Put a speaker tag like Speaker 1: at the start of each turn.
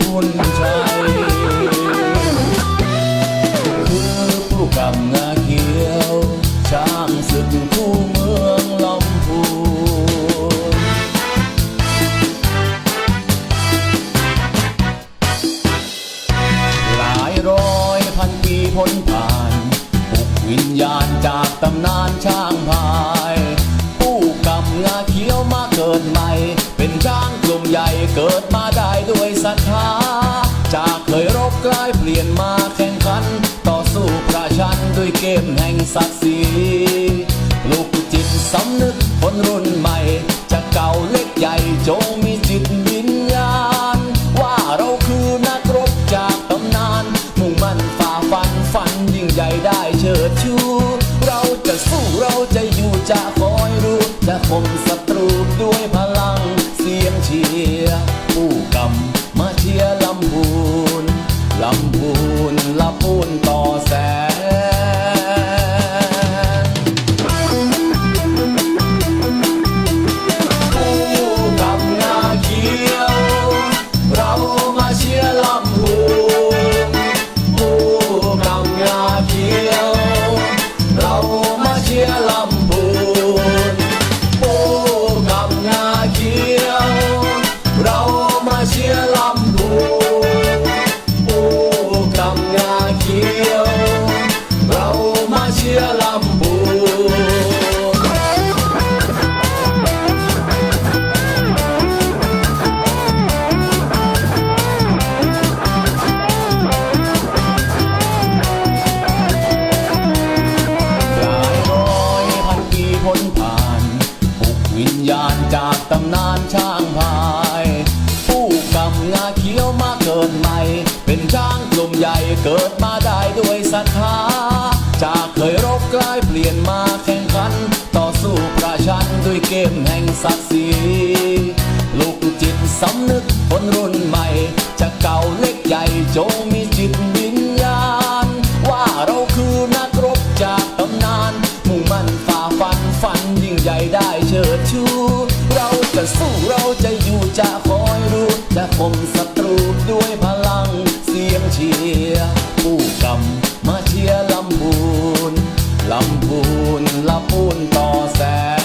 Speaker 1: บุญชัคือผู้กำงาเขียวช้างศึกผู้เมืองลำพูนหลายร้อยพันปีพ้นผ่านปลุกวิญญาณจากตำนานช้างพาย ผู้กำงาเขียวมาเกิดใหม่ เป็นช้างกลุ่มใหญ่เกิดมา ด้วยเกมแห่งศักดิ์ศรีลูกจิตสำนึกคนรุ่นใหม่ จะเก่าเล็กใหญ่จงมีจิตวิญญาณ ว่าเราคือนักรบจากตำนาน มุ่งมั่นฝ่าฟันฝันยิ่งใหญ่ได้เชิดชู เราจะสู้เราจะอยู่จะคอยรู้จะข่มส เขียวมาเกิดใหม่ เป็นช้างกลุ่มใหญ่เกิดมาได้ด้วยศรัทธา จากเคยรบกลายเปลี่ยนมาแข่งขัน ต่อสู้ประชันด้วยเกมแห่งศักดิ์ศรีลูกจิตสำนึกคนรุ่นใหม่ จะเก่าเล็กใหญ่จงมีจิตวิญญาณ ว่าเราคือนักรบจากตำนาน มุ่งมั่นฝ่าฟันฝันยิ่งใหญ่ได้เชิดชู เราจะสู้เราจะอยู่จะคอย และข่มศัตรูด้วยพลังเสียงเชียร์ผู้กำมาเชียร์ลำพูนลำพูนลำพูนต่อแสน